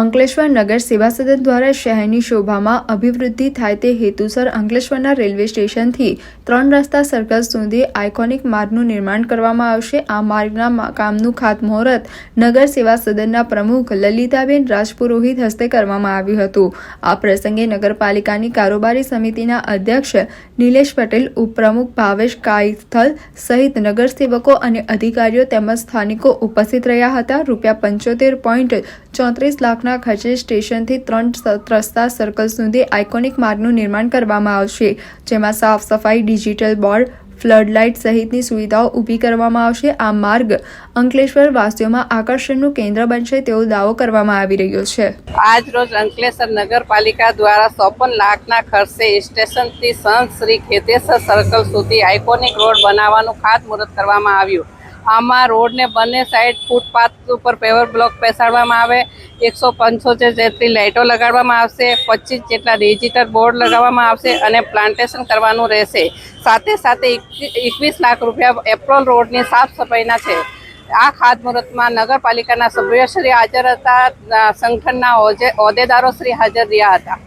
અંકલેશ્વર નગર સેવા સદન દ્વારા શહેરની શોભામાં અભિવૃદ્ધિ થાય તે હેતુસર અંકલેશ્વરના રેલવે સ્ટેશનથી ત્રણ રસ્તા સર્કલ સુધી આઇકોનિક માર્ગનું નિર્માણ કરવામાં આવશે. આ માર્ગના કામનું ખાતમુહૂર્ત નગર સેવા સદનના પ્રમુખ લલિતાબેન રાજપુરોહિત હસ્તે કરવામાં આવ્યું હતું. આ પ્રસંગે નગરપાલિકાની કારોબારી સમિતિના અધ્યક્ષ નિલેશ પટેલ, ઉપપ્રમુખ ભાવેશ કાયથલ સહિત નગરસેવકો અને અધિકારીઓ તેમજ સ્થાનિકો ઉપસ્થિત રહ્યા હતા. રૂપિયા પંચોતેર પોઈન્ટ ચોત્રીસ લાખના ખર્ચે સ્ટેશનથી ત્રણ ત્રસ્તા સર્કલ સુધી આઇકોનિક માર્ગનું નિર્માણ કરવામાં આવશે, જેમાં સાફ સફાઈ ડિજિટલ બોર્ડ ફ્લડલાઇટ સહિતની સુવિધાઓ ઊભી કરવામાં આવશે. આ માર્ગ અંકલેશ્વર વાસીઓમાં આકર્ષણનું કેન્દ્ર બનશે તેવો દાવો કરવામાં આવી રહ્યો છે. આજ રોજ અંકલેશ્વર નગરપાલિકા દ્વારા ચોપન લાખના ખર્ચે સ્ટેશનથી સંત શ્રી ખેતેશ્વર સર્કલ સુધી આઇકોનિક રોડ બનાવવાનું ખાતમુહૂર્ત કરવામાં આવ્યું. આમાં રોડને બંને સાઈડ ફૂટપાથ ઉપર પેવર બ્લોક બેસાડવામાં આવે. એકસો પંચોતેર જેટલી લાઇટો લગાડવામાં આવશે, પચીસ જેટલા ડિજિટલ બોર્ડ લગાવવામાં આવશે અને પ્લાન્ટેશન કરવાનું રહેશે. સાથે સાથે એકવીસ લાખ રૂપિયા એપ્રોલ રોડની સાફ સફાઈના છે. આ ખાતમુહૂર્તમાં નગરપાલિકાના સભ્યશ્રી હાજર હતા, સંગઠનના હોદ્દેદારો શ્રી હાજર રહ્યા હતા.